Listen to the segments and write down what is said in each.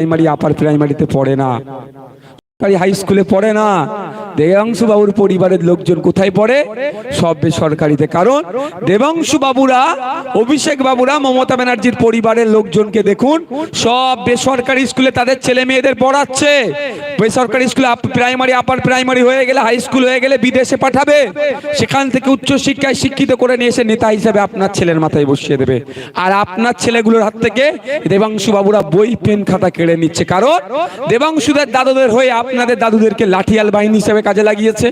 Primary আপার প্রাইমারিতে পড়ে না। সরকারি হাই স্কুলে পড়ে না। দেবাংশু বাবুর পরিবারের লোকজন কোথায় পড়ে? সব বেসরকারিতে। কারণ দেবাংশু বাবুরা, অভিষেক বাবুরা, মমতা ব্যানার্জির পরিবারের লোকজনকে দেখুন, সব বেসরকারি স্কুলে তাদের ছেলে মেয়েদের পড়াচ্ছে। বেসরকারি স্কুলে প্রাইমারি আপার প্রাইমারি হয়ে গেলে হাই স্কুল হয়ে গেলে বিদেশে পাঠাবে। সেখান থেকে উচ্চ শিক্ষায় শিক্ষিত করে নিয়ে এসে নেতা হিসেবে আপনার ছেলের মাথায় বসিয়ে দেবে। আর আপনার ছেলেগুলোর হাত থেকে দেবাংশু বাবুরা বই, পেন, খাতা কেড়ে নিচ্ছে। কারণ দেবাংশুদের দাদুদের হয়ে আপনাদের দাদুদেরকে লাঠিয়াল বাহিনী হিসাবে কাজে লাগিয়েছে।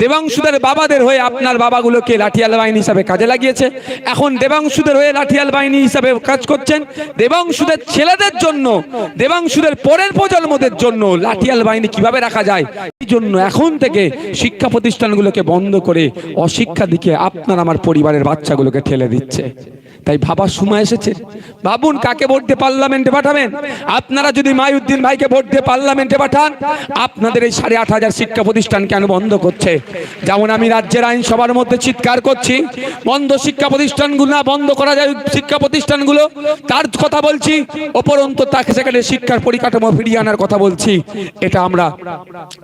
দেবাংশুদের বাবাদের হয়ে আপনার বাবাগুলোকে লাঠিয়াল বাহিনী হিসাবে কাজে লাগিয়েছে। এখন দেবাংশুদের হয়ে লাঠিয়াল বাহিনী হিসাবে কাজ করছেন। দেবাংশুদের ছেলেদের জন্য, দেবাংশুদের পরের প্রজন্মদের জন্য লাঠিয়াল বাহিনী কীভাবে রাখা যায়, এই জন্য এখন থেকে শিক্ষা প্রতিষ্ঠানগুলোকে বন্ধ করে অশিক্ষা দিকে আপনার আমার পরিবারের বাচ্চাগুলোকে ঠেলে দিচ্ছে। তাই ভাবার সময় এসেছে। ভাবুন, কাকে ভোট দিয়ে পার্লামেন্টে পাঠাবেন? আপনারা যদি মাইউদ্দিন ভাইকে ভোট দিয়ে পার্লামেন্টে পাঠান, আপনাদের এই সাড়ে আট হাজার শিক্ষা প্রতিষ্ঠান কেন বন্ধ করছে? যেমন আমি রাজ্যের আইনসভার মধ্যে চিৎকার করছি, বন্ধ শিক্ষা প্রতিষ্ঠানগুলো না, বন্ধ করা যায় শিক্ষা প্রতিষ্ঠানগুলো? তার কথা বলছি উপরন্ত তাকে সেখানে শিক্ষার পরিকাঠামো ফিরিয়ে আনার কথা বলছি। এটা আমরা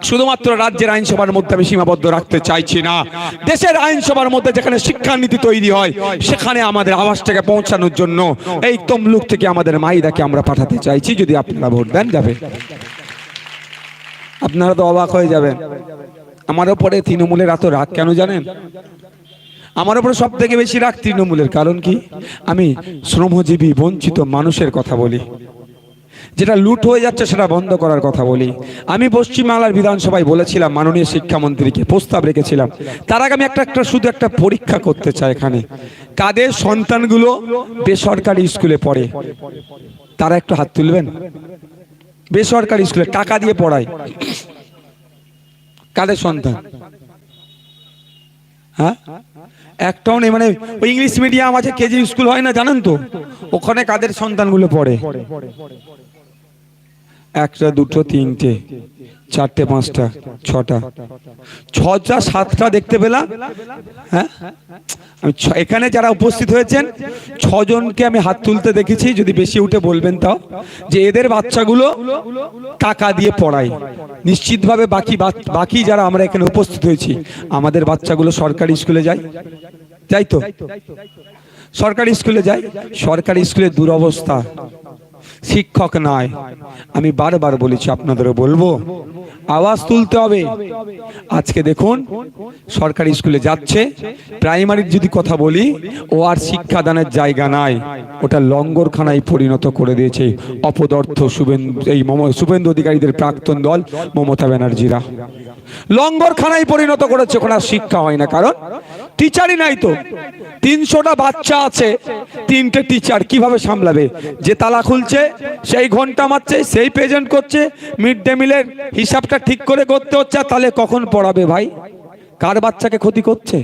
শুধুমাত্র রাজ্যের আইনসভার মধ্যে আমি সীমাবদ্ধ রাখতে চাইছি না। দেশের আইনসভার মধ্যে যেখানে শিক্ষানীতি তৈরি হয়, সেখানে আমাদের আওয়াজটাকে পৌঁছানোর জন্য এই তমলুক থেকে আমাদের মাইদাকে আমরা পাঠাতে চাইছি, যদি আপনারা ভোট দেন, যাবে। আপনারা তো অবাক হয়ে যাবেন। আমার ওপরে তৃণমূলের এত রাগ কেন জানেন? আমার উপরে সব থেকে বেশি রাগ তৃণমূলের, কারণ কি? আমি শ্রমজীবী, বঞ্চিত মানুষের কথা বলি। যেটা লুট হয়ে যাচ্ছে সেটা বন্ধ করার কথা বলি। আমি পশ্চিমবাংলার বিধানসভায় বলেছিলাম, মাননীয় শিক্ষামন্ত্রীকে প্রস্তাব রেখেছিলাম। তার আগে আমি একটা একটা, শুধু একটা পরীক্ষা করতে চাই এখানে। কাদের সন্তানগুলো বেসরকারি স্কুলে পড়ে? তারা একটু হাত তুলবেন। বেসরকারি স্কুলে টাকা দিয়ে পড়ায়। কাদের সন্তান? হ্যাঁ? একটাও নেই মানে ওই ইংলিশ মিডিয়াম আছে, কেজি স্কুল হয় না, জানেন তো? ওখানে কাদের সন্তানগুলো পড়ে? একটা, দুটো, তিনটে। চারটে, পাঁচটা, ছটা। ছটা, সাতটা দেখতে পেলাম? হ্যাঁ? আমি এখানে যারা উপস্থিত হয়েছেন, ছজনকে আমি হাত তুলতে দেখেছি, যদি বেশি উঠে বলবেন তাও, যে এদের বাচ্চাগুলো টাকা দিয়ে পড়ায়। নিশ্চিতভাবে বাকি বাকি যারা আমরা এখানে উপস্থিত হয়েছি, আমাদের বাচ্চাগুলো সরকারি স্কুলে যায়। যাই তো? সরকারি স্কুলে যাই সরকারি স্কুলের দুরবস্থা। শিক্ষক নয়। আমি বারবার বলেছি, আপনাদেরও বলব, আওয়াজ তুলতে হবে। আজকে দেখুন, সরকারি স্কুলে যাচ্ছে, প্রাইমারির যদি কথা বলি, ও আর শিক্ষাদানের জায়গা নাই। ওটা লঙ্গরখানায় পরিণত করে দিয়েছে অপদর্থ শুভেন্দু, এই শুভেন্দু অধিকারীদের প্রাক্তন দল, মমতা ব্যানার্জিরা। লঙ্গরখানায় পরিণত করেছে, ওখানে শিক্ষা হয় না। কারণ টিচারই নাই তো। তিনশোটা বাচ্চা আছে, তিনটে টিচার কীভাবে সামলাবে? যে তালা খুলছে, সেই ঘণ্টা মারছে, সেই প্রেজেন্ট করছে মিড ডে মিলের হিসাবটা ঠিক করে করতে হচ্ছে তাহলে কখন পড়াবে ভাই? কার বাচ্চাকে ক্ষতি করছে?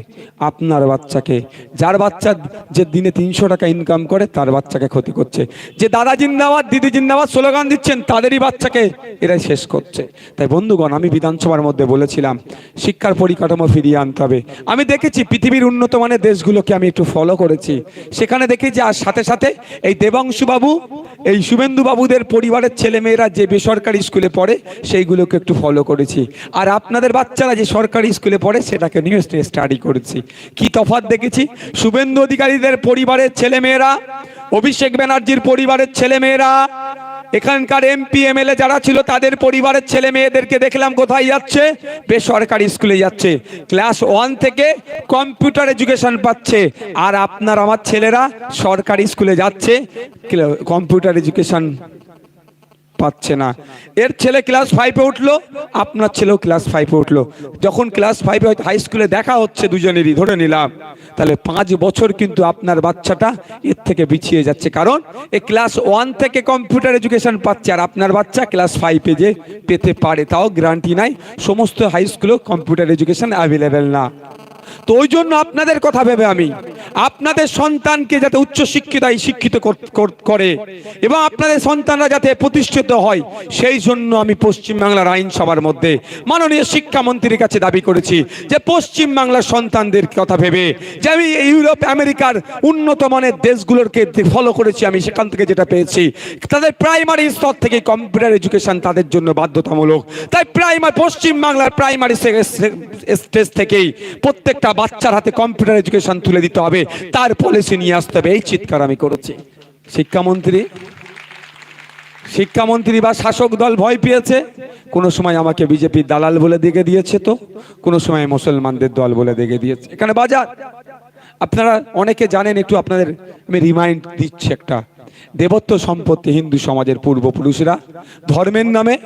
আপনার বাচ্চাকে। যার বাচ্চা যে দিনে তিনশো টাকা ইনকাম করে, তার বাচ্চাকে ক্ষতি করছে। যে দাদা জিন্দাবাদ, দিদি জিন্দাবাদ স্লোগান দিচ্ছেন, তাদেরই বাচ্চাকে এরাই শেষ করছে। তাই বন্ধুগণ, আমি বিধানসভার মধ্যে বলেছিলাম, শিক্ষার পরিকাঠামো ফিরিয়ে আনতে হবে। আমি দেখেছি পৃথিবীর উন্নত মানের দেশগুলোকে আমি একটু ফলো করেছি। সেখানে দেখেছি আর সাথে সাথে এই দেবাংশু বাবু, এই শুভেন্দু বাবুদের পরিবারের ছেলেমেয়েরা যে বেসরকারি স্কুলে পড়ে, সেইগুলোকে একটু ফলো করেছি। আর আপনাদের বাচ্চারা যে সরকারি স্কুলে পড়ে সেটাকে নিয়ে স্টাডি করেছি। কি তফাৎ দেখেছি? শুভেন্দু অধিকারীদের পরিবারের ছেলেমেয়েরা, অভিষেক ব্যানার্জির পরিবারের ছেলেমেয়েরা, এখানকার এমপি এমএলএ যারা ছিল তাদের পরিবারের ছেলে মেয়েদেরকে দেখলাম কোথায় যাচ্ছে? বেসরকারি স্কুলে যাচ্ছে। ক্লাস ওয়ান থেকে কম্পিউটার এডুকেশন পাচ্ছে। আর আপনার আমার ছেলেরা সরকারি স্কুলে যাচ্ছে। কম্পিউটার এডুকেশন পাচ্ছে না। এর ছেলে ক্লাস ফাইভে উঠল, আপনার ছেলেও ক্লাস ফাইভে উঠল। যখন ক্লাস ফাইভে হয়তো হাই স্কুলে দেখা হচ্ছে দুজনেরই, ধরে নিলাম। তাহলে পাঁচ বছর কিন্তু আপনার বাচ্চাটা এর থেকে পিছিয়ে যাচ্ছে। কারণ এ ক্লাস ওয়ান থেকে কম্পিউটার এডুকেশন পাচ্ছে, আর আপনার বাচ্চা ক্লাস ফাইভে যে পেতে পারে, তাও গ্যারান্টি নাই। সমস্ত হাই স্কুলেও কম্পিউটার এডুকেশন অ্যাভেলেবেল না। তো ওই জন্য আপনাদের কথা ভেবে আমি, আপনাদের সন্তানকে যাতে উচ্চ শিক্ষিতায় শিক্ষিত করে এবং আপনাদের সন্তানরা যাতে প্রতিষ্ঠিত হয়, সেই জন্য আমি পশ্চিমবাংলার আইনসভার মধ্যে মাননীয় শিক্ষামন্ত্রীর কাছে দাবি করেছি যে পশ্চিমবাংলার সন্তানদের কথা ভেবে যে আমি ইউরোপ, আমেরিকার উন্নত মানের দেশগুলোকে ফলো করেছি, আমি সেখান থেকে যেটা পেয়েছি, তাদের প্রাইমারি স্তর থেকে কম্পিউটার এডুকেশন তাদের জন্য বাধ্যতামূলক। তাই প্রাইমারি পশ্চিমবাংলার প্রাইমারি স্টেজ থেকেই প্রত্যেকটা বাচ্চার হাতে কম্পিউটার এডুকেশন তুলে দিতে হবে। তার পলিসি নিয়ে আসতে হবে। এই চিৎকার আমি করেছি। শিক্ষামন্ত্রী? শিক্ষামন্ত্রী বা শাসক দল ভয় পেয়েছে? কোনো সময় আমাকে বিজেপির দালাল বলে দেখে দিয়েছে তো। কোনো সময় মুসলমানদের দল বলে দেখে দিয়েছে। এখানে বাজার। আপনারা অনেকে জানেন, একটু আপনাদের আমি রিমাইন্ড দিচ্ছি একটা দেবত্ব সম্পত্তি হিন্দু সমাজের পূর্বপুরুষরা ধর্মের নামে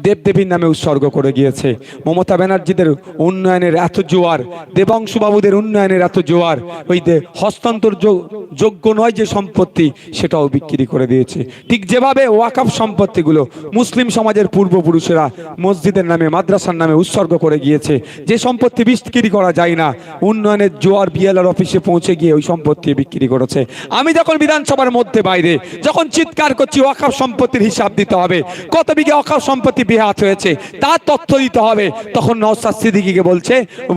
দেবদেবীর নামে উৎসর্গ করে গিয়েছে। মমতা ব্যানার্জিদের উন্নয়নের এত জোয়ার, দেবাংশুবাবুদের উন্নয়নের এত জোয়ার, ওই দে- হস্তান্তর যোগ্য নয় যে সম্পত্তি, সেটাও বিক্রি করে দিয়েছে। ঠিক যেভাবে ওয়াকাফ সম্পত্তিগুলো মুসলিম সমাজের পূর্বপুরুষেরা মসজিদের নামে, মাদ্রাসার নামে উৎসর্গ করে গিয়েছে, যে সম্পত্তি বিক্রি করা যায় না, উন্নয়নের জোয়ার বিএলআর অফিসে পৌঁছে গিয়ে ওই সম্পত্তি বিক্রি করেছে। আমি যখন বিধানসভার মধ্যে বাইরে যখন চিৎকার করছি, ওয়াকাফ সম্পত্তির হিসাব দিতে হবে। কত বিঘে অকাফ সম্পত্তি বিহাত হয়েছে তার তথ্য দিতে হবে। তখন নওসাদ সিদ্দিকিকে বলছে,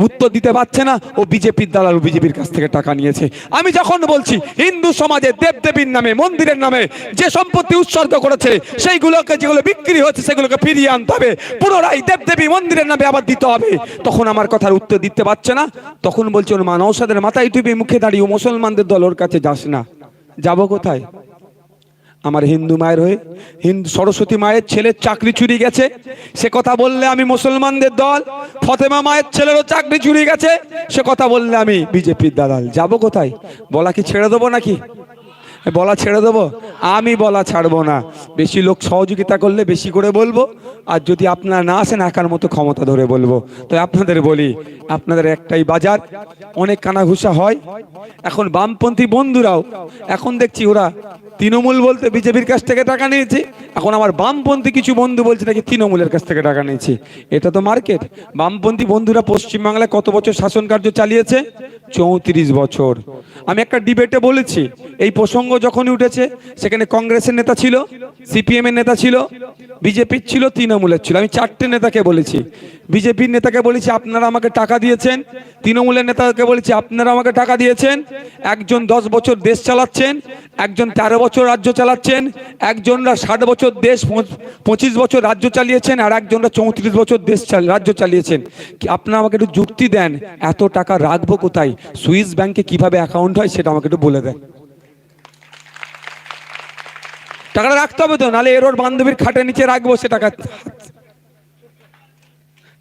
উত্তর দিতে পারছে না, ও বিজেপির দালাল বিজেপির কাছ থেকে টাকা নিয়েছে। আমি যখন বলছি, হিন্দু সমাজে দেবদেবীর নামে, মন্দিরের নামে যে সম্পত্তি উৎসর্গ করেছে, সেইগুলোকে যেগুলো বিক্রি হচ্ছে সেগুলোকে ফিরিয়ে আনতে হবে। পুনরায় দেবদেবী মন্দিরের নামে আবার দিতে হবে। তখন আমার কথার উত্তর দিতে পারছে না। তখন বলছে ওর মা নৌসাদের মাথায় টুপি মুখে দাঁড়িয়ে মুসলমানদের দল ওর কাছে যাস না। যাব কোথায়? আমার হিন্দু মায়ের হয়ে, হিন্দু সরস্বতী মায়ের ছেলের চাকরি চুরি গেছে। সে কথা বললে আমি মুসলমানদের দল, ফতেমা মায়ের ছেলেরও চাকরি চুরি গেছে। সে কথা বললে আমি বিজেপির দাদাল যাব কোথায়? বলা কি ছেড়ে দেবো নাকি? বলা ছেড়ে দেবো? আমি বলা ছাড়বো না। বেশি লোক সহযোগিতা করলে বেশি করে বলব। আর যদি আপনারা না আসেন একার মতো ক্ষমতা ধরে বলব। তো আপনাদের বলি, আপনাদের একটাই বাজার, অনেক কানাঘুষা হয়। এখন বামপন্থী বন্ধুরাও, এখন দেখছি ওরা তৃণমূল বলতে বিজেপির কাছ থেকে টাকা নিয়েছে। এখন আমার বামপন্থী কিছু বন্ধু বলছে নাকি তৃণমূলের কাছ থেকে টাকা নিয়েছে। এটা তো মার্কেট। বামপন্থী বন্ধুরা পশ্চিমবাংলায় কত বছর শাসন কার্য চালিয়েছে? চৌত্রিশ বছর। আমি একটা ডিবেটে বলেছি, এই প্রসঙ্গ যখনই উঠেছে, সেখানে কংগ্রেসের নেতা ছিল সিপিএম এর নেতা ছিল, বিজেপির ছিল তৃণমূলের ছিল। আমি চারটে নেতাকে বলেছি। বিজেপির নেতাকে বলেছি, আপনারা আমাকে টাকা দিয়েছেন। তৃণমূলের নেতাকে বলেছি, আপনারা আমাকে টাকা দিয়েছেন। একজন দশ বছর দেশ চালাচ্ছেন, একজন তেরো বছর রাজ্য চালাচ্ছেন, একজনরা ষাট বছর দেশ, পঁচ- পঁচিশ বছর রাজ্য চালিয়েছেন, আর একজনরা চৌত্রিশ বছর দেশ রাজ্য চালিয়েছেন। আপনারা আমাকে একটু যুক্তি দেন, এত টাকা রাখব কোথায়? সুইস ব্যাংকে কীভাবে অ্যাকাউন্ট হয় সেটা আমাকে একটু বলে দেন। টাকাটা রাখতে হবে তো নাহলে এর ওর বান্ধবীর খাটের নিচে রাখব সে টাকা।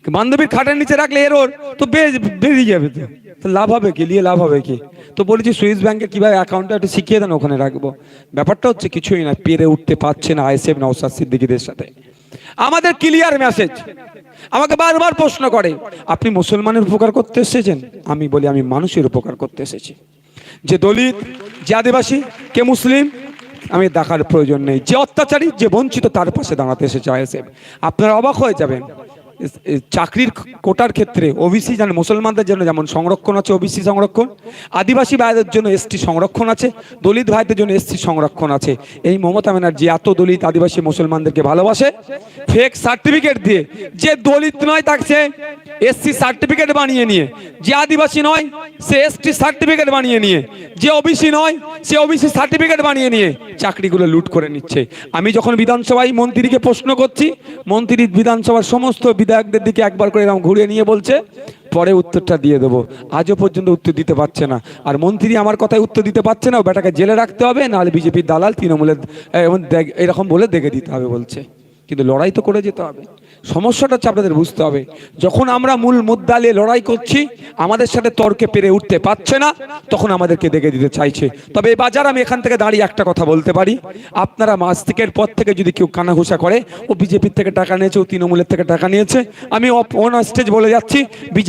বান্ধবীর খাটের নিচে রাখলে এর ওর তো বেরিয়ে যাবে তো। তো লাভ হবে কি? নিয়ে লাভ হবে কি? তো বলেছি সুইস ব্যাংকে কীভাবে অ্যাকাউন্টটা একটু শিখিয়ে দেন, ওখানে রাখব। ব্যাপারটা হচ্ছে কিছুই না, পেরে উঠতে পারছে না আইসেফ নওসাদ সিদ্দিকিদের সাথে। আমাদের ক্লিয়ার মেসেজ আমাকে বারবার প্রশ্ন করে, আপনি মুসলমানের উপকার করতে এসেছেন? আমি বলি, আমি মানুষের উপকার করতে এসেছি। যে দলিত, যে আদিবাসী, কে মুসলিম আমি দেখার প্রয়োজন নেই। যে অত্যাচারী, যে বঞ্চিত, তার পাশে দাঁড়াতে এসেছে আইএসএফ। আপনারা অবাক হয়ে যাবেন। চাকরির কোটার ক্ষেত্রে ওবিসি জানেন মুসলমানদের জন্য যেমন সংরক্ষণ আছে ওবিসি সংরক্ষণ। আদিবাসী ভাইদের জন্য এসটি সংরক্ষণ আছে, দলিত ভাইদের জন্য এসসি সংরক্ষণ আছে। এই মমতা ব্যানার্জি এত দলিত আদিবাসী মুসলমানদেরকে ভালোবাসে ফেক সার্টিফিকেট দিয়ে। যে দলিত নয় তাকে এসসি সার্টিফিকেট বানিয়ে নিয়ে। যে আদিবাসী নয় সে এসটি সার্টিফিকেট বানিয়ে নিয়ে। যে ওবিসি নয় সে ওবিসি সার্টিফিকেট বানিয়ে নিয়ে চাকরিগুলো লুট করে নিচ্ছে। আমি যখন বিধানসভায় মন্ত্রীকে প্রশ্ন করছি, মন্ত্রী বিধানসভার সমস্ত বিধায়কদের দিকে একবার করে এরকম ঘুরিয়ে নিয়ে বলছে, পরে উত্তরটা দিয়ে দেবো। আজও পর্যন্ত উত্তর দিতে পারছে না। আর মন্ত্রী আমার কথায় উত্তর দিতে পারছে না বেটাকে জেলে রাখতে হবে, নাহলে বিজেপির দালাল তৃণমূলের এরকম বলে দেখে দিতে হবে বলছে। কিন্তু লড়াই তো করে যেতে হবে। সমস্যাটা হচ্ছে আপনাদের বুঝতে হবে। যখন আমরা মূল মুদ্রা নিয়ে লড়াই করছি, আমাদের সাথে তর্কে পেরে উঠতে পারছে না, তখন আমাদেরকে দেখে দিতে চাইছে। তবে এই বাজার আমি এখান থেকে দাঁড়িয়ে একটা কথা বলতে পারি, আপনারা মাস্তিকের পর থেকে যদি কেউ কানাঘুষা করে, ও বিজেপির থেকে টাকা নিয়েছে, ও তৃণমূলের থেকে টাকা নিয়েছে, আমি অন স্টেজ বলে যাচ্ছি, বিজেপি